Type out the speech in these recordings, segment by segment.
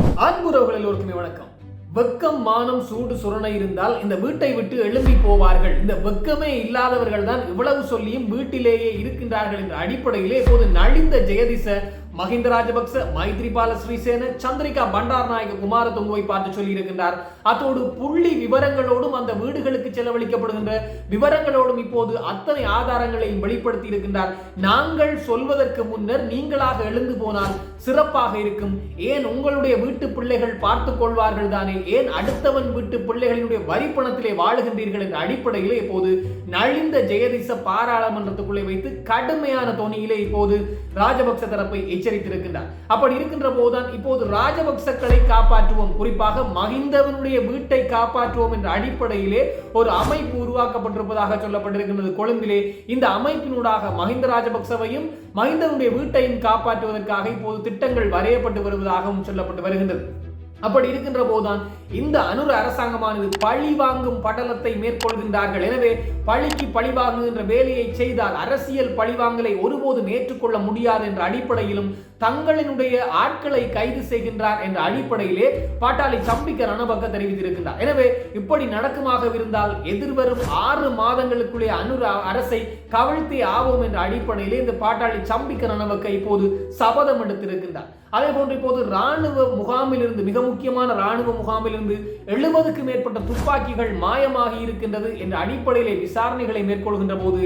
அன்புறவுகள் எல்லோருக்குமே வணக்கம். வெக்கம் மானம் சூடு சுரணை இருந்தால் இந்த வீட்டை விட்டு எழும்பி போவார்கள். இந்த வெக்கமே இல்லாதவர்கள் தான் இவ்வளவு சொல்லியும் வீட்டிலேயே இருக்கின்றார்கள் என்ற அடிப்படையிலே இப்போது நலிந்த ஜெயதிச மஹிந்த ராஜபக்ச மைத்ரிபால ஸ்ரீசேன சந்திரிகா பண்டாரநாயக குமாரதுங்கவை பார்த்து சொல்லி இருக்கின்றார் அத்தோடு புள்ளி விவரங்களோடும் அந்த வீடுகளுக்கு செலவழிக்கப்படுகின்ற விவரங்களோடும் இப்போது அத்தனை ஆதாரங்களையும் வெளிப்படுத்தி இருக்கின்றார் நாங்கள் சொல்வதற்கு முன்னர் நீங்களாக எழுந்து போனால் சிறப்பாக இருக்கும். ஏன் உங்களுடைய வீட்டு பிள்ளைகள் பார்த்துக் கொள்வார்கள் தானே? ஏன் அடுத்தவன் வீட்டு பிள்ளைகளினுடைய வரிப்பணத்திலே வாழுகின்றீர்கள் என்ற அடிப்படையிலே இப்போது நலிந்த ஜெயதிச பாராளுமன்றத்துக்குள்ளே வைத்து கடுமையான தொனியிலே இப்போது ராஜபக்ச தரப்பை எச்சரித்திருக்கின்றார். அப்படி இருக்கின்ற போதுதான் இப்போது ராஜபக்சக்களை காப்பாற்றுவோம். குறிப்பாக மகிந்தவனுடைய வீட்டை காப்பாற்றுவோம் என்ற அடிப்படையிலே ஒரு அமைப்பு உருவாக்கப்பட்டிருப்பதாக சொல்லப்பட்டிருக்கின்றது. கொழும்பிலே இந்த அமைப்பினூடாக மஹிந்த ராஜபக்சவையும் மஹிந்தனுடைய வீட்டையும் காப்பாற்றுவதற்காக இப்போது திட்டங்கள் வரையப்பட்டு வருவதாகவும் சொல்லப்பட்டு வருகின்றது. அப்படி இருக்கின்ற போதுதான் இந்த அனுர அரசாங்கமானது பழி வாங்கும் படலத்தை மேற்கொள்கின்றார்கள். எனவே பழிக்கு பழி வாங்குகின்ற வேலையை செய்தால் அரசியல் பழிவாங்கலை ஒருபோதும் ஏற்றுக்கொள்ள முடியாது என்ற அடிப்படையிலும் தங்களினுடைய ஆட்களை கைது செய்கின்றார் என்ற அடிப்படையிலே பாட்டாளி சம்பிக்க ரணபக்க தெரிவித்திருக்கின்றார். எனவே இப்படி நடக்குமாக இருந்தால் எதிர்வரும் ஆறு மாதங்களுக்குள்ளே அனுர அரசை கவிழ்த்தே ஆவோம் என்ற அடிப்படையிலே இந்த பாட்டாளி சம்பிக்க ரணபக்க இப்போது சபதம் எடுத்திருக்கின்றார். அதே போன்று இப்போது ராணுவ முகாமிலிருந்து மிக முக்கியமான ராணுவ முகாமிலிருந்து எழுபதுக்கு மேற்பட்ட துப்பாக்கிகள் மாயமாகி இருக்கின்றது என்ற அடிப்படையிலே விசாரணைகளை மேற்கொள்கின்ற போது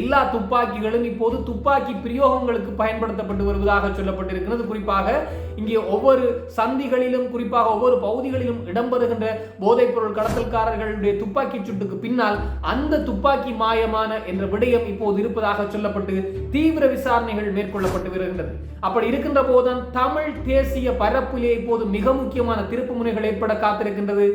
எல்லா துப்பாக்கிகளும் இப்போது துப்பாக்கி பிரயோகங்களுக்கு பயன்படுத்தப்பட்டு வருவதாக சொல்லப்பட்டிருக்கிறது குறிப்பாக இங்கே ஒவ்வொரு சந்திகளிலும் குறிப்பாக ஒவ்வொரு பகுதிகளிலும் இடம்பெறுகின்ற போதைப் பொருள் கடத்தல்காரர்களுடைய துப்பாக்கி சுட்டுக்கு பின்னால் அந்த துப்பாக்கி மாயமான என்ற விடயம் இப்போது இருப்பதாக சொல்லப்பட்டு தீவிர விசாரணைகள் மேற்கொள்ளப்பட்டு வருகின்றது. அப்படி இருக்கின்ற போதுதான் தமிழ் தேசிய பரப்பிலே இப்போது மிக முக்கியமான திருப்பு முனைகள் ஏற்பட காத்திருக்கின்றது.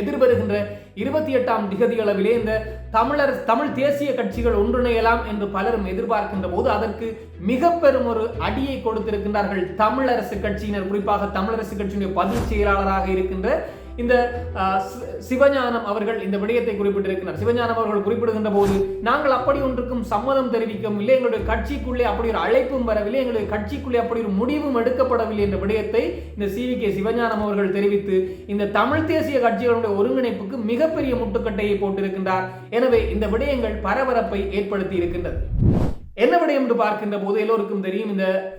எதிர்வருகின்ற இருபத்தி எட்டாம் திகதி அளவிலே இந்த தமிழர் தமிழ் தேசிய கட்சிகள் ஒன்றிணையலாம் என்று பலரும் எதிர்பார்க்கின்ற போது அதற்கு மிக பெரும் ஒரு அடியை கொடுத்திருக்கின்றார்கள் தமிழரசு கட்சியினர். குறிப்பாக தமிழரசு கட்சியினுடைய பதிவு செயலாளராக இருக்கின்ற இந்த சி- சிவஞானம் அவர்கள் இந்த விடயத்தை குறிப்பிட்டிருக்கிறார். சிவஞானம் அவர்கள் குறிப்பிடுகின்ற போது நாங்கள் அப்படி ஒன்றுக்கும் சம்மதம் தெரிவிக்கவில்லை. எங்களுடைய கட்சிக்குள்ளே அப்படி ஒரு அழைப்பும் வரவில்லை. எங்களுடைய கட்சிக்குள்ளே அப்படி ஒரு முடிவும் எடுக்கப்படவில்லை என்ற விடயத்தை இந்த சி. வி. கே. சிவஞானம் அவர்கள் தெரிவித்து இந்த தமிழ் தேசிய கட்சிகளுடைய ஒருங்கிணைப்புக்கு மிகப்பெரிய முட்டுக்கட்டையை போட்டிருக்கின்றார். எனவே இந்த விடயங்கள் பரபரப்பை ஏற்படுத்தி இருக்கின்றது. என்ன விடயம் என்று பார்க்கின்ற போது எல்லோருக்கும் தெரியும் இந்த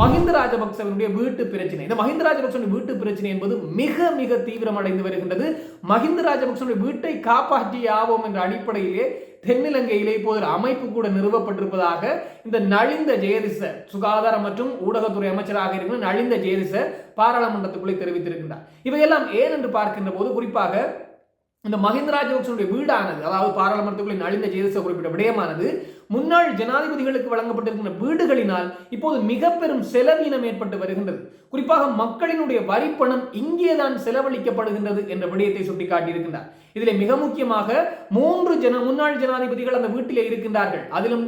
மஹிந்த ராஜபக்சவனுடைய வீட்டு பிரச்சனை. இந்த மஹிந்த ராஜபக்சனுடைய வீட்டு பிரச்சனை என்பது மிக மிக தீவிரமடைந்து வருகின்றது. மஹிந்த ராஜபக்சனுடைய வீட்டை காப்பாற்றி ஆவோம் என்ற அடிப்படையிலே தென்னிலங்கையிலே இப்போது ஒரு அமைப்பு கூட நிறுவப்பட்டிருப்பதாக இந்த நலிந்த ஜெயதிச சுகாதார மற்றும் ஊடகத்துறை அமைச்சராக இருக்கிற நலிந்த ஜெயதிச பாராளுமன்றத்துக்குள்ளே தெரிவித்திருக்கின்றார். இவையெல்லாம் ஏன் என்று பார்க்கின்ற போது குறிப்பாக இந்த மஹிந்த ராஜபக்சனுடைய வீடானது அதாவது பாராளுமன்றத்துக்குள்ளே நலிந்த ஜெயதிச குறிப்பிட்ட விடயமானது முன்னாள் ஜனாதிபதிகளுக்கு வழங்கப்பட்டிருக்கின்ற வீடுகளினால் இப்போது மிக பெரும் செலவீனம் ஏற்பட்டு வருகின்றது. குறிப்பாக மக்களினுடைய வரிப்பணம் இங்கேதான் செலவழிக்கப்படுகின்றது என்ற விடயத்தை சுட்டிக்காட்டியிருக்கின்றார். இதில் மிக முக்கியமாக மூன்று ஜன முன்னாள் ஜனாதிபதிகள் அந்த வீட்டிலே இருக்கின்றார்கள். அதிலும்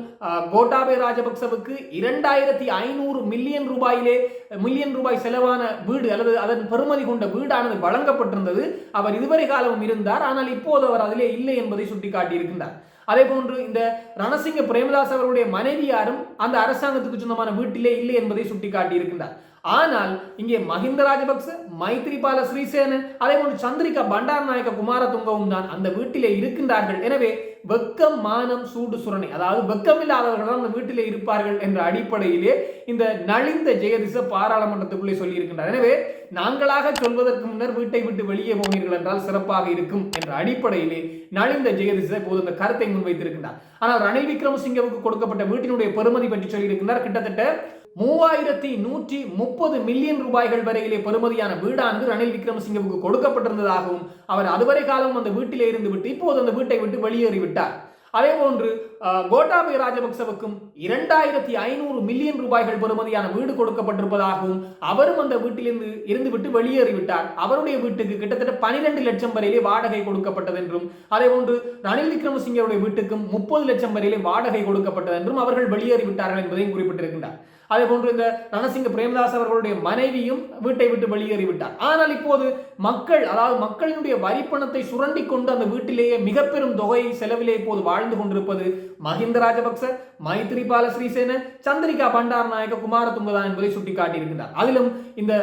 கோட்டாபே ராஜபக்சவுக்கு இரண்டாயிரத்தி ஐநூறு மில்லியன் ரூபாயிலே மில்லியன் ரூபாய் செலவான வீடு அல்லது அதன் பெருமதி கொண்ட வீடானது வழங்கப்பட்டிருந்தது. அவர் இதுவரை காலமும் இருந்தார். ஆனால் இப்போது அவர் அதிலே இல்லை என்பதை சுட்டிக்காட்டியிருக்கின்றார். அதே போன்று இந்த ரணசிங்க பிரேமதாஸ் அவருடைய மனைவியாரும் அந்த அரசாங்கத்துக்கு சொந்தமான வீட்டிலே இல்லை என்பதை சுட்டிக்காட்டியிருக்கின்றார். ஆனால் இங்கே மஹிந்த ராஜபக்ச மைத்ரிபால ஸ்ரீசேனன் அதே போன்று சந்திரிகா பண்டாரநாயக்க குமாரதுங்கவும் தான் அந்த வீட்டிலே இருக்கின்றார்கள். எனவே வெக்கம் மானம் சூடு சுரணை. அதாவது வெக்கமில்லாதவர்கள் தான் அந்த வீட்டிலே இருப்பார்கள் என்ற அடிப்படையிலே இந்த நலிந்த ஜெயதிச பாராளுமன்றத்துக்குள்ளே சொல்லியிருக்கின்றார். எனவே நாங்களாக சொல்வதற்கு முன்னர் வீட்டை விட்டு வெளியே போனீர்கள் என்றால் சிறப்பாக இருக்கும் என்ற அடிப்படையிலே நலிந்த ஜெயதிச போது இந்த கருத்தை முன்வைத்திருக்கின்றார். ஆனால் ரணில் விக்ரமசிங்கவுக்கு கொடுக்கப்பட்ட வீட்டினுடைய பெருமதி பற்றி சொல்லியிருக்கின்றார். கிட்டத்தட்ட மூவாயிரத்தி நூற்றி முப்பது மில்லியன் ரூபாய்கள் வரையிலே பெறுமதியான வீடானது ரணில் விக்ரமசிங்கவுக்கு கொடுக்கப்பட்டிருந்ததாகவும் அவர் அதுவரை காலம் அந்த வீட்டிலே இருந்து விட்டு இப்போது அந்த வீட்டை விட்டு வெளியேறிவிட்டார் அதே போன்று கோட்டாபய ராஜபக்சவுக்கும் இரண்டாயிரத்தி ஐநூறு மில்லியன் ரூபாய்கள் பெறுமதியான வீடு கொடுக்கப்பட்டிருப்பதாகவும் அவரும் அந்த வீட்டிலிருந்து இருந்து விட்டு வெளியேறிவிட்டார் அவருடைய வீட்டுக்கு கிட்டத்தட்ட பனிரெண்டு லட்சம் வரையிலே வாடகை கொடுக்கப்பட்டது என்றும் அதே போன்று ரணில் விக்ரமசிங்கருடைய வீட்டுக்கும் முப்பது லட்சம் வரையிலே வாடகை கொடுக்கப்பட்டது என்றும் அவர்கள் வெளியேறிவிட்டார்கள் என்பதையும் குறிப்பிட்டிருக்கின்றார். அதே போன்று இந்த ரணசிங்க பிரேமதாஸ் அவர்களுடைய மனைவியும் வீட்டை விட்டு வெளியேறிவிட்டார். ஆனால் இப்போது மக்கள் அதாவது மக்களினுடைய வரிப்பணத்தை சுரண்டி கொண்டு அந்த வீட்டிலேயே மிக பெரும் தொகையை செலவிலே இப்போது வாழ்ந்து கொண்டிருப்பது மஹிந்த ராஜபக்ச மைத்ரிபால ஸ்ரீசேன சந்திரிகா பண்டார் நாயக்க குமார துங்கதான் என்பதை சுட்டிக்காட்டியிருக்கிறார். அதிலும் இந்த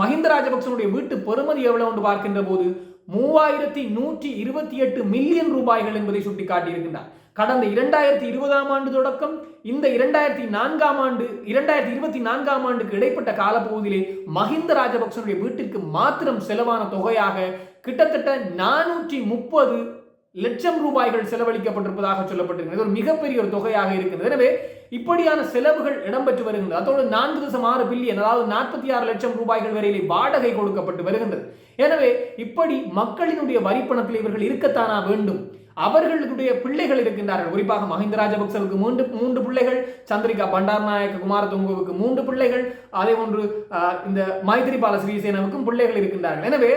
மஹிந்த ராஜபக்சனுடைய வீட்டு பெறுமதி எவ்வளவு என்று பார்க்கின்ற போது மூவாயிரத்தி நூற்றி இருபத்தி எட்டு மில்லியன் ரூபாய்கள் என்பதை சுட்டிக்காட்டியிருக்கிறார். கடந்த இரண்டாயிரத்தி இருபதாம் ஆண்டு தொடக்கம் இந்த இரண்டாயிரத்தி நான்காம் ஆண்டு இரண்டாயிரத்தி இருபத்தி நான்காம் ஆண்டுக்கு இடைப்பட்ட காலப்பகுதியிலே மஹிந்த ராஜபக்சனுடைய வீட்டிற்கு மாத்திரம் செலவான தொகையாக கிட்டத்தட்ட நானூற்றி முப்பது லட்சம் ரூபாய்கள் செலவழிக்கப்பட்டிருப்பதாக சொல்லப்பட்டிருக்கிறது. ஒரு மிகப்பெரிய ஒரு தொகையாக இருக்கிறது. எனவே இப்படியான செலவுகள் இடம்பெற்று வருகின்றது. அதோடு நான்கு தசம் ஆறு பில்லியன் அதாவது நாற்பத்தி ஆறு லட்சம் ரூபாய்கள் வரையிலே வாடகை கொடுக்கப்பட்டு வருகின்றது. எனவே இப்படி மக்களினுடைய வரிப்பணத்தில் இவர்கள் இருக்கத்தானா வேண்டும்? அவர்களுடைய பிள்ளைகள் இருக்கின்றார்கள். குறிப்பாக மஹிந்த ராஜபக்சவுக்கு மூன்று மூன்று பிள்ளைகள் சந்திரிகா பண்டாரநாயக்க குமாரதுங்குவுக்கு மூன்று பிள்ளைகள் அதே போன்று இந்த மைத்திரிபால ஸ்ரீசேனாவுக்கும் பிள்ளைகள் இருக்கின்றார்கள். எனவே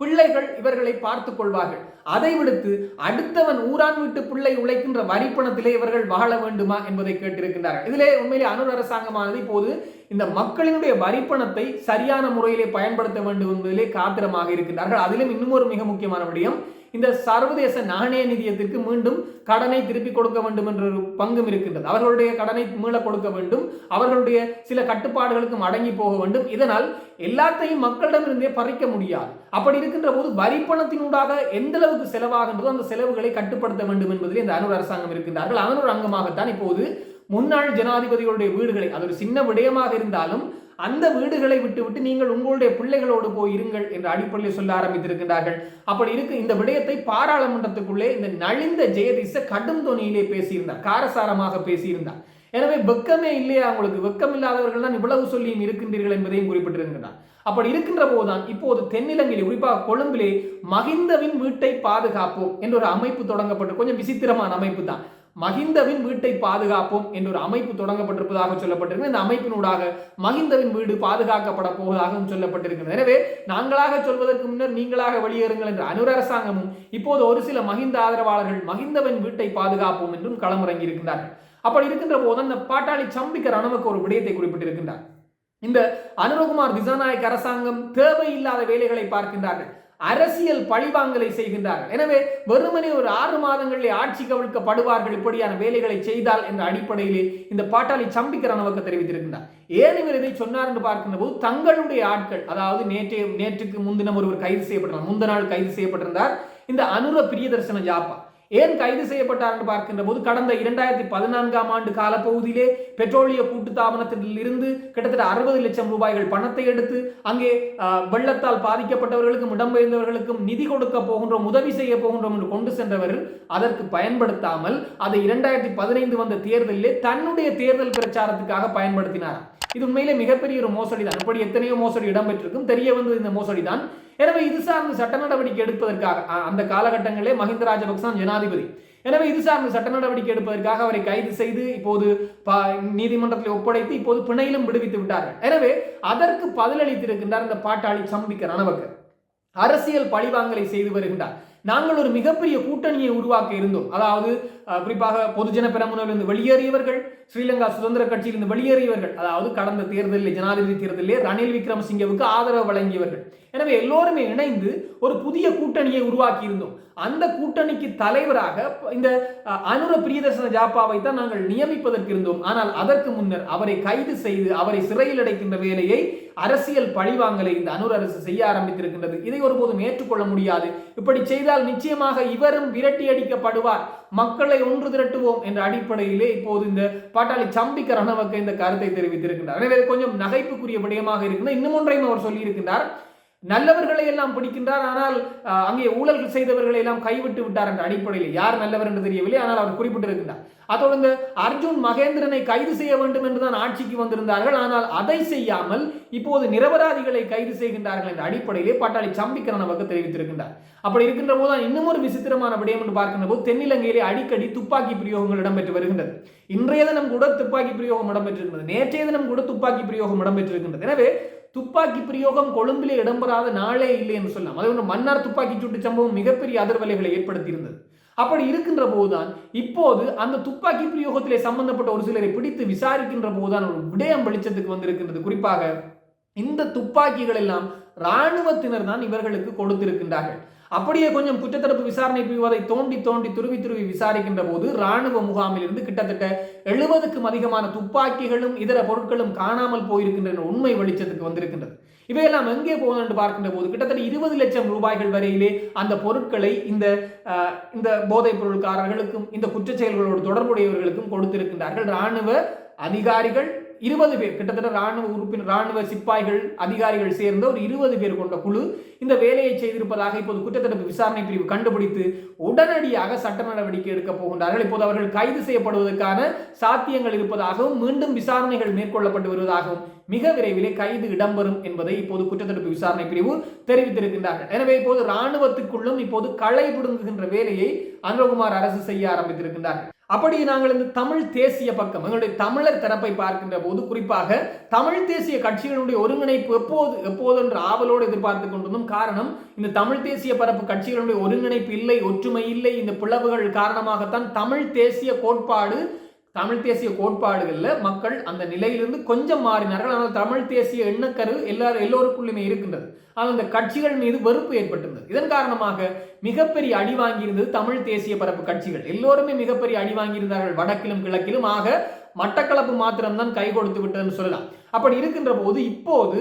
பிள்ளைகள் இவர்களை பார்த்துக் கொள்வார்கள். அதை விடுத்து அடுத்தவன் ஊரான் வீட்டு பிள்ளை உழைக்கின்ற வரிப்பணத்திலே இவர்கள் வாழ வேண்டுமா என்பதை கேட்டிருக்கின்றார்கள். இதிலே உண்மையிலே அனுர் அரசாங்கமானது இப்போது இந்த மக்களினுடைய வரிப்பணத்தை சரியான முறையிலே பயன்படுத்த வேண்டும் என்பதிலே காத்திரமாக இருக்கின்றார்கள். அதிலும் இன்னும் ஒரு மிக முக்கியமான விடயம் இந்த சர்வதேச நாணய நிதியத்திற்கு மீண்டும் கடனை திருப்பி கொடுக்க வேண்டும் என்ற ஒரு பங்கும் இருக்கின்றது. அவர்களுடைய கடனை மீள கொடுக்க வேண்டும். அவர்களுடைய சில கட்டுப்பாடுகளுக்கும் அடங்கி போக வேண்டும். இதனால் எல்லாத்தையும் மக்களிடமிருந்தே பறிக்க முடியாது. அப்படி இருக்கின்ற போது வரிப்பணத்தினூடாக எந்த அளவுக்கு செலவாகின்றதோ அந்த செலவுகளை கட்டுப்படுத்த வேண்டும் என்பதில் இந்த அனுர் அரசாங்கம் இருக்கின்றார்கள். அதன் அங்கமாகத்தான் இப்போது முன்னாள் ஜனாதிபதிகளுடைய வீடுகளை அது ஒரு சின்ன விடயமாக இருந்தாலும் அந்த வீடுகளை விட்டுவிட்டு நீங்கள் உங்களுடைய பிள்ளைகளோடு போய் இருங்கள் என்ற அடிப்படையில் சொல்ல ஆரம்பித்திருக்கிறார்கள் அப்படி இருக்கு இந்த விடயத்தை பாராளுமன்றத்துக்குள்ளே இந்த நலிந்த ஜெயதிச கடும் தொனியிலே பேசியிருந்தார் காரசாரமாக பேசியிருந்தார். எனவே வெக்கமே இல்லையா அவங்களுக்கு வெக்கம் இல்லாதவர்கள் தான் இவ்வளவு சொல்லியும் இருக்கின்றீர்கள் என்பதையும் குறிப்பிட்டிருக்கிறார் அப்படி இருக்கின்ற போதுதான் இப்போது தென்னிலங்கையில் குறிப்பாக கொழும்பிலே மகிந்தவின் வீட்டை பாதுகாப்போம் என்ற ஒரு அமைப்பு தொடங்கப்பட்டு கொஞ்சம் விசித்திரமான அமைப்பு தான். மகிந்தவின் வீட்டை பாதுகாப்போம் என்ற ஒரு அமைப்பு தொடங்கப்பட்டிருப்பதாக சொல்லப்பட்டிருக்கு. இந்த அமைப்பினூடாக மகிந்தவின் வீடு பாதுகாக்கப்பட போவதாகவும் சொல்லப்பட்டிருக்கிறது. எனவே நாங்களாக சொல்வதற்கு முன்னர் நீங்களாக வெளியேறுங்கள் என்ற அனுர அரசாங்கமும் இப்போது ஒரு சில மகிந்த ஆதரவாளர்கள் மகிந்தவின் வீட்டை பாதுகாப்போம் என்றும் களமிறங்கி இருக்கின்றார்கள் அப்படி இருக்கின்ற போது அந்த பாட்டாளி சம்பிக்க ரணவுக்கு ஒரு விடயத்தை குறிப்பிட்டிருக்கின்றார். இந்த அனுரகுமார் திசாநாயக் அரசாங்கம் தேவையில்லாத வேலைகளை பார்க்கின்றார்கள். அரசியல் பழிவாங்கலை செய்கின்றார்கள். எனவே வெறுமனே ஒரு ஆறு மாதங்களில் ஆட்சி கவிழ்க்கப்படுவார்கள் இப்படியான வேலைகளை செய்தால் என்ற அடிப்படையிலே இந்த பாட்டாளி சம்பிக்கரணவக்க தெரிவித்திருக்கின்றார். ஏன் இவர் இதை சொன்னார் என்று பார்க்கின்ற போது தங்களுடைய ஆட்கள் அதாவது நேற்றைய நேற்றுக்கு முன்தினம் ஒருவர் கைது செய்யப்பட்டார் முந்த நாள் கைது செய்யப்பட்டிருந்தார். இந்த அனுர பிரியதர்சன ஜாப்பா ஏன் கைது செய்யப்பட்டார் என்று பார்க்கின்ற போது கடந்த இரண்டாயிரத்தி பதினான்காம் ஆண்டு காலப்பகுதியிலே பெட்ரோலிய கூட்டுத்தாபனத்தில் இருந்து கிட்டத்தட்ட அறுபது லட்சம் ரூபாய்கள் பணத்தை எடுத்து அங்கே வெள்ளத்தால் பாதிக்கப்பட்டவர்களுக்கும் இடம்பெயர்ந்தவர்களுக்கும் நிதி கொடுக்க போகின்றோம் உதவி செய்ய போகின்றோம் என்று கொண்டு சென்றவர் அதற்கு பயன்படுத்தாமல் அதை இரண்டாயிரத்தி பதினைந்து வந்த தேர்தலிலே தன்னுடைய தேர்தல் பிரச்சாரத்துக்காக பயன்படுத்தினார் இது உண்மையிலே மிகப்பெரிய ஒரு மோசடி தான் இப்படி எத்தனையோ மோசடி இடம்பெற்றிருக்கும். தெரிய வந்தது இந்த மோசடி தான் எனவே இது சார்ந்த சட்ட நடவடிக்கை எடுப்பதற்காக அந்த காலகட்டங்களிலே மஹிந்த ராஜபக்சன் ஜனாதிபதி. எனவே இது சார்ந்த சட்ட நடவடிக்கை எடுப்பதற்காக அவரை கைது செய்து இப்போது நீதிமன்றத்தில் ஒப்படைத்து இப்போது பிணையிலும் விடுவித்து விட்டார்கள். எனவே அதற்கு பதிலளித்திருக்கின்றார் இந்த பாட்டாளி சம்பிக்க ரணவக்கர். அரசியல் பழிவாங்கலை செய்து வருகின்றார். நாங்கள் ஒரு மிகப்பெரிய கூட்டணியை உருவாக்க இருந்தோம். அதாவது குறிப்பாக பொதுஜன பெரமுனவிலிருந்து வெளியேறியவர்கள் ஸ்ரீலங்கா சுதந்திர கட்சியிலிருந்து வெளியேறியவர்கள் அதாவது கடந்த தேர்தலில் ஜனாதிபதி தேர்தலிலே ரணில் விக்ரமசிங்கவுக்கு ஆதரவு வழங்கியவர்கள். எனவே எல்லோருமே இணைந்து ஒரு புதிய கூட்டணியை உருவாக்கி இருந்தோம் அந்த கூட்டணிக்கு தலைவராக இந்த அனுர பிரியதர்சன ஜாப்பாவை தான் நாங்கள் நியமிப்பதற்கு இருந்தோம். ஆனால் அதற்கு முன்னர் அவரை கைது செய்து அவரை சிறையில் அடைக்கின்ற வேலையை அரசியல் பழிவாங்கலை இந்த அனுர் அரசு செய்ய ஆரம்பித்திருக்கின்றது. இதை ஒருபோதும் ஏற்றுக்கொள்ள முடியாது. இப்படி செய்தால் நிச்சயமாக இவரும் விரட்டி அடிக்கப்படுவார். மக்களை ஒன்று திரட்டுவோம் என்ற அடிப்படையிலே இப்போது இந்த பாட்டாளி சம்பிக்க ரணவக்க இந்த கருத்தை தெரிவித்திருக்கின்றார். எனவே கொஞ்சம் நகைப்புக்குரிய விடயமாக இருக்கின்ற இன்னும் ஒன்றையும் அவர் சொல்லியிருக்கின்றார். நல்லவர்களை எல்லாம் பிடிக்கின்றார். ஆனால் அங்கே ஊழல்கள் செய்தவர்களை எல்லாம் கைவிட்டு விட்டார் என்ற அடிப்படையில் யார் நல்லவர் என்று தெரியவில்லை. ஆனால் அவர் குறிப்பிட்டிருக்கின்றார். அதோடு அர்ஜுன் மகேந்திரனை கைது செய்ய வேண்டும் என்றுதான் ஆட்சிக்கு வந்திருந்தார்கள். ஆனால் அதை செய்யாமல் இப்போது நிரபராதிகளை கைது செய்கின்றார்கள் என்ற அடிப்படையிலே பாட்டாளி சம்பிக்கரன் அவர்கள் தெரிவித்திருக்கின்றார். அப்படி இருக்கின்ற போதுதான் இன்னும் ஒரு விசித்திரமான விடயம் என்று பார்க்கின்ற போது தென்னிலங்கையிலே அடிக்கடி துப்பாக்கி பிரயோகங்கள் இடம்பெற்று வருகின்றது. இன்றைய தினம் கூட துப்பாக்கி பிரயோகம் இடம்பெற்றிருக்கின்றது. நேற்றைய தினம் கூட துப்பாக்கி பிரயோகம் இடம்பெற்றிருக்கின்றது. எனவே துப்பாக்கி பிரயோகம் கொழும்பிலே இடம்பெறாத நாளே இல்லை என்று சொல்லலாம். அதே ஒன்று மன்னார் துப்பாக்கி சூட்டு சம்பவம் மிகப்பெரிய அதிர்வலைகளை ஏற்படுத்தியிருந்தது. அப்படி இருக்கின்ற போதுதான் இப்போது அந்த துப்பாக்கி பிரயோகத்திலே சம்பந்தப்பட்ட ஒரு சிலரை பிடித்து விசாரிக்கின்ற போதுதான் ஒரு விடயம் வெளிச்சத்துக்கு வந்திருக்கின்றது. குறிப்பாக இந்த துப்பாக்கிகள் எல்லாம் இராணுவத்தினர் தான் இவர்களுக்கு கொடுத்திருக்கின்றார்கள். அப்படியே கொஞ்சம் குற்றத்தடுப்பு விசாரணை பிரிவதை தோண்டி தோண்டி துருவி துருவி விசாரிக்கின்ற போது ராணுவ முகாமில் இருந்து கிட்டத்தட்ட எழுபதுக்கும் அதிகமான துப்பாக்கிகளும் இதர பொருட்களும் காணாமல் போயிருக்கின்ற உண்மை வெளிச்சத்துக்கு வந்திருக்கின்றது. இவையெல்லாம் எங்கே போகணும் என்று பார்க்கின்ற போது கிட்டத்தட்ட இருபது லட்சம் ரூபாய்கள் வரையிலே அந்த பொருட்களை இந்த இந்த போதைப் பொருட்காரர்களுக்கும் இந்த குற்ற செயல்களோடு தொடர்புடையவர்களுக்கும் கொடுத்திருக்கின்றார்கள். ராணுவ அதிகாரிகள் இருபது பேர் கிட்டத்தட்ட ராணுவ உறுப்பினர் ராணுவ சிப்பாய்கள் அதிகாரிகள் சேர்ந்த ஒரு இருபது பேர் கொண்ட குழு இந்த வேலையை செய்திருப்பதாக இப்போது குற்றத்தடுப்பு விசாரணை பிரிவு கண்டுபிடித்து உடனடியாக சட்ட நடவடிக்கை எடுக்க போகின்றார்கள். இப்போது அவர்கள் கைது செய்யப்படுவதற்கான சாத்தியங்கள் இருப்பதாகவும் மீண்டும் விசாரணைகள் மேற்கொள்ளப்பட்டு வருவதாகவும் மிக விரைவிலே கைது இடம்பெறும் என்பதை இப்போது குற்றத்தடுப்பு விசாரணை பிரிவு தெரிவித்திருக்கின்றார்கள். எனவே இப்போது ராணுவத்துக்குள்ளும் இப்போது களை புடுங்குகின்ற வேலையை அனுரகுமார் அரசு செய்ய ஆரம்பித்திருக்கின்றார்கள். அப்படி நாங்கள் இந்த தமிழ் தேசிய பக்கம் எங்களுடைய தமிழர் தரப்பை பார்க்கின்ற போது குறிப்பாக தமிழ் தேசிய கட்சிகளுடைய ஒருங்கிணைப்பு எப்போது எப்போது என்று ஆவலோடு எதிர்பார்த்து கொண்டிருந்தோம். காரணம் இந்த தமிழ் தேசிய பரப்பு கட்சிகளுடைய ஒருங்கிணைப்பு இல்லை ஒற்றுமை இல்லை. இந்த பிளவுகள் காரணமாகத்தான் தமிழ் தேசிய கோட்பாடு தமிழ் தேசிய கோட்பாடுகளில் மக்கள் அந்த நிலையிலிருந்து கொஞ்சம் மாறினார்கள். ஆனால் தமிழ் தேசிய எண்ணக்கரு எல்லாரும் எல்லோருக்குள்ளுமே இருக்கின்றது. ஆனால் அந்த கட்சிகள் மீது வெறுப்பு ஏற்பட்டிருந்தது. இதன் காரணமாக மிகப்பெரிய அடி வாங்கியிருந்தது தமிழ் தேசிய பரப்பு கட்சிகள். எல்லோருமே மிகப்பெரிய அடி வாங்கியிருந்தார்கள். வடக்கிலும் கிழக்கிலும். ஆக மட்டக்களப்பு மாத்திரம்தான் கை கொடுத்து விட்டதுன்னு சொல்லலாம். அப்படி இருக்கின்ற போது இப்போது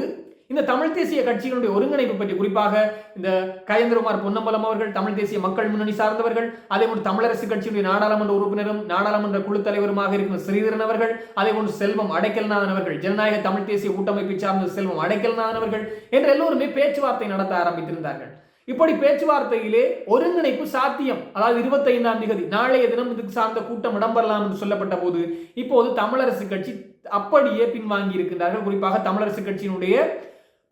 இந்த தமிழ் தேசிய கட்சிகளுடைய ஒருங்கிணைப்பு பற்றி குறிப்பாக இந்த கயந்திரகுமார் பொன்னம்பலம் அவர்கள் தமிழ் தேசிய மக்கள் முன்னணி சார்ந்தவர்கள் அதே போன்று தமிழரசு கட்சியுடைய நாடாளுமன்ற உறுப்பினரும் நாடாளுமன்ற குழு தலைவருமாக இருக்கிற ஸ்ரீதரன் அவர்கள் அதே போன்று செல்வம் அடைக்கல்நாதன் அவர்கள் ஜனநாயக தமிழ் தேசிய கூட்டமைப்பை சார்ந்த செல்வம் அடைக்கல்நாதன் அவர்கள் என்று எல்லோருமே பேச்சுவார்த்தை நடத்த ஆரம்பித்திருந்தார்கள். இப்படி பேச்சுவார்த்தையிலே ஒருங்கிணைப்பு சாத்தியம். அதாவது இருபத்தைந்தாம் தேதி நாளைய தினம் இதுக்கு சார்ந்த கூட்டம் இடம்பெறலாம் என்று சொல்லப்பட்ட போது இப்போது தமிழரசு கட்சி அப்படியே பின்வாங்கி இருக்கின்றார்கள் குறிப்பாக தமிழரசு கட்சியினுடைய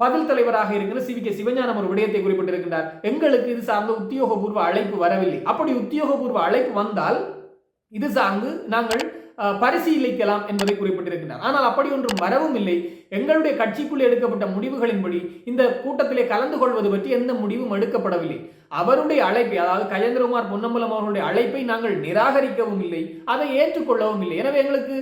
பதில் தலைவராக இருக்கிற சி வி கே சிவஞானம் ஒரு விடயத்தை குறிப்பிட்டிருக்கின்றார். எங்களுக்கு இது சார்ந்த உத்தியோகபூர்வ அழைப்பு வரவில்லை. அப்படி உத்தியோகபூர்வ அழைப்பு வந்தால் இது சார்ந்து நாங்கள் பரிசீலிக்கலாம் என்பதை குறிப்பிட்டிருக்கின்றார். ஆனால் அப்படி ஒன்றும் வரவும் இல்லை. எங்களுடைய கட்சிக்குள்ளே எடுக்கப்பட்ட முடிவுகளின்படி இந்த கூட்டத்திலே கலந்து கொள்வது பற்றி எந்த முடிவும் எடுக்கப்படவில்லை. அவருடைய அழைப்பை அதாவது கஜேந்திரகுமார் பொன்னம்பலம் அவர்களுடைய அழைப்பை நாங்கள் நிராகரிக்கவும் இல்லை அதை ஏற்றுக்கொள்ளவும் இல்லை. எனவே எங்களுக்கு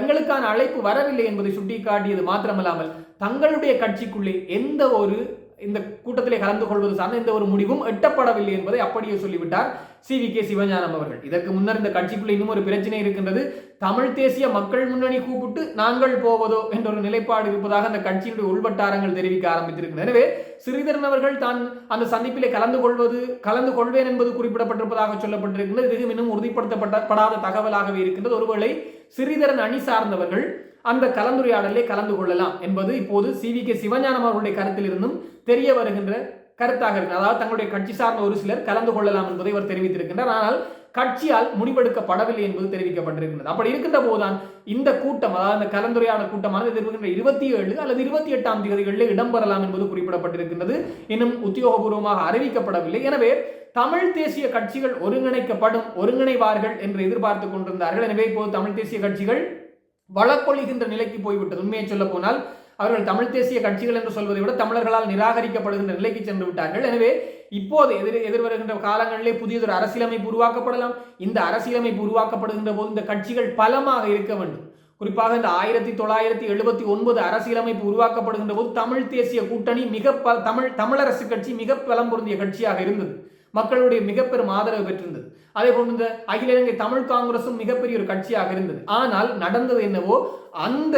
எங்களுக்கான அழைப்பு வரவில்லை என்பதை சுட்டிக்காட்டியது மாத்திரமல்லாமல் தங்களுடைய கட்சிக்குள்ளே எந்த ஒரு இந்த கூட்டத்திலே கலந்து கொள்வது சார்ந்த எந்த ஒரு முடிவும் எட்டப்படவில்லை என்பதை அப்படியே சொல்லிவிட்டார் சி. வி. கே. சிவஞானம் அவர்கள். இதற்கு முன்னர் இந்த கட்சிக்குள்ள இன்னும் ஒரு பிரச்சனை இருக்கின்றது. தமிழ் தேசிய மக்கள் முன்னணி கூப்பிட்டு நாங்கள் போவதோ என்ற ஒரு நிலைப்பாடு இருப்பதாக அந்த கட்சியினுடைய உள்வட்டாரங்கள் தெரிவிக்க ஆரம்பித்திருக்கின்றன. எனவே ஸ்ரீதரன் அவர்கள் தான் அந்த சந்திப்பிலே கலந்து கொள்வது கலந்து கொள்வேன் என்பது குறிப்பிடப்பட்டிருப்பதாக சொல்லப்பட்டிருக்கின்றது. இது இன்னும் உறுதிப்படுத்தப்பட்ட படாத தகவலாகவே இருக்கின்றது. ஒருவேளை ஸ்ரீதரன் அணி சார்ந்தவர்கள் அந்த கலந்துரையாடலே கலந்து கொள்ளலாம் என்பது இப்போது சி வி கே சிவஞானம் அவர்களுடைய கருத்தில் இருந்தும் தெரிய வருகின்ற கருத்தாக இருக்கு. அதாவது தங்களுடைய கட்சி சார்ந்த ஒரு சிலர் கலந்து கொள்ளலாம் என்பதை இவர் தெரிவித்திருக்கின்றார். ஆனால் கட்சியால் முடிவெடுக்கப்படவில்லை என்பது தெரிவிக்கப்பட்டிருக்கிறது அப்படி இருக்கின்ற போதுதான் இந்த கூட்டம் அதாவது இந்த கலந்துரையாடல் கூட்டமானது எதிர்க்கின்ற இருபத்தி ஏழு அல்லது இருபத்தி எட்டாம் தேதிகளில் இடம்பெறலாம் என்பது குறிப்பிடப்பட்டிருக்கின்றது. இன்னும் உத்தியோகபூர்வமாக அறிவிக்கப்படவில்லை. எனவே தமிழ் தேசிய கட்சிகள் ஒருங்கிணைக்கப்படும் ஒருங்கிணைவார்கள் என்று எதிர்பார்த்து கொண்டிருந்தார்கள். எனவே இப்போது தமிழ் தேசிய கட்சிகள் வழக்கொள்ளுகின்ற நிலைக்கு போய்விட்டது. உண்மையை சொல்ல போனால் அவர்கள் தமிழ் தேசிய கட்சிகள் என்று சொல்வதை விட தமிழர்களால் நிராகரிக்கப்படுகின்ற நிலைக்கு சென்று விட்டார்கள். எனவே இப்போது எதிர் எதிர்வருகின்ற காலங்களிலே புதியதொரு அரசியலமைப்பு உருவாக்கப்படலாம். இந்த அரசியலமைப்பு உருவாக்கப்படுகின்ற போது இந்த கட்சிகள் பலமாக இருக்க வேண்டும். குறிப்பாக இந்த ஆயிரத்தி தொள்ளாயிரத்தி எழுபத்தி ஒன்பது அரசியலமைப்பு உருவாக்கப்படுகின்ற போது தமிழ் தேசிய கூட்டணி மிக தமிழ் தமிழரசு கட்சி மிக பலம் பொருந்திய கட்சியாக இருந்தது. மக்களுடைய மிகப்பெரும் ஆதரவு பெற்றிருந்தது. அதே போன்று இந்த அகில இலங்கை தமிழ் காங்கிரசும் மிகப்பெரிய ஒரு கட்சியாக இருந்தது. ஆனால் நடந்தது என்னவோ அந்த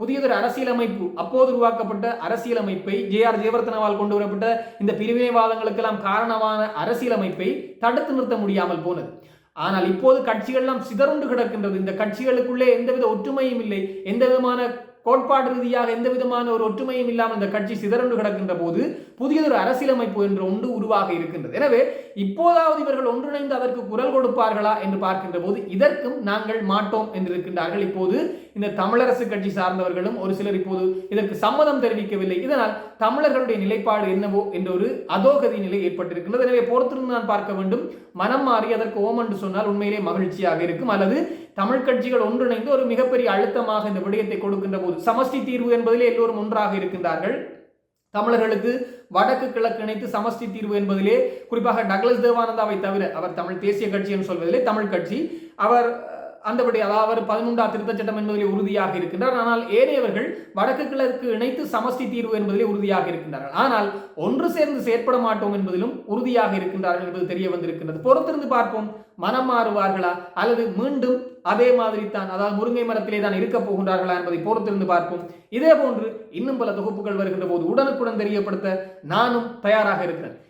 புதியதொரு அரசியலமைப்பு அப்போது உருவாக்கப்பட்ட அரசியலமைப்பை ஜே ஆர் ஜெயவர்த்தனவால் கொண்டு வரப்பட்ட இந்த பிரிவினைவாதங்களுக்கெல்லாம் காரணமான அரசியலமைப்பை தடுத்து நிறுத்த முடியாமல் போனது. ஆனால் இப்போது கட்சிகள்லாம் சிதறுண்டு கிடக்கின்றது. இந்த கட்சிகளுக்குள்ளே எந்தவித ஒற்றுமையும் இல்லை. எந்த விதமான கோட்பாடு ரீதியாக எந்த விதமான ஒரு ஒற்றுமையும் இல்லாமல் இந்த கட்சி சிதறண்டு கிடக்கின்ற போது புதியதொரு அரசியலமைப்பு என்ற ஒன்று உருவாக இருக்கின்றது. எனவே இப்போதாவது இவர்கள் ஒன்றிணைந்து அதற்கு குரல் கொடுப்பார்களா என்று பார்க்கின்ற போது இதற்கும் நாங்கள் மாட்டோம் என்றிருக்கின்றார்கள். இப்போது இந்த தமிழரசு கட்சி சார்ந்தவர்களும் ஒரு சிலர் இப்போது இதற்கு சம்மதம் தெரிவிக்கவில்லை. இதனால் தமிழர்களுடைய நிலைப்பாடு என்னவோ என்ற ஒரு அதோகதி நிலை ஏற்பட்டிருக்கின்றது. எனவே பொறுத்திருந்து நான் பார்க்க வேண்டும். மனம் மாறி அதற்கு ஓம் என்று சொன்னால் உண்மையிலே மகிழ்ச்சியாக இருக்கும். அல்லது தமிழ் கட்சிகள் ஒன்றிணைந்து ஒரு மிகப்பெரிய அழுத்தமாக இந்த விடயத்தை கொடுக்கின்ற போது சமஷ்டி தீர்வு என்பதிலே எல்லோரும் ஒன்றாக இருக்கின்றார்கள். தமிழர்களுக்கு வடக்கு கிழக்கு இணைத்து சமஷ்டி தீர்வு என்பதிலே குறிப்பாக டக்ளஸ் தேவானந்தாவை தவிர அவர் தமிழ் தேசிய கட்சி என்று சொல்வதிலே தமிழ் கட்சி அவர் அந்தபடி அதாவது அவர் பதினொன்றாம் திருத்தச் சட்டம் என்பதிலே உறுதியாக இருக்கின்றார். ஆனால் ஏனையவர்கள் வடக்கு கிழக்கு இணைத்து சமஷ்டி தீர்வு என்பதிலே உறுதியாக இருக்கின்றார்கள். ஆனால் ஒன்று சேர்ந்து செயற்பட மாட்டோம் என்பதிலும் உறுதியாக இருக்கின்றார்கள் என்பது தெரிய வந்திருக்கின்றது. பொறுத்திருந்து பார்ப்போம் மனம் மாறுவார்களா அல்லது மீண்டும் அதே மாதிரி தான் அதாவது முருங்கை மரத்திலே தான் இருக்கப் போகின்றார்களா என்பதை பொறுத்திருந்து பார்ப்போம். இதே போன்று இன்னும் பல தொகுப்புகள் வருகின்ற போது உடனுக்குடன் தெரியப்படுத்த நானும் தயாராக இருக்கிறேன்.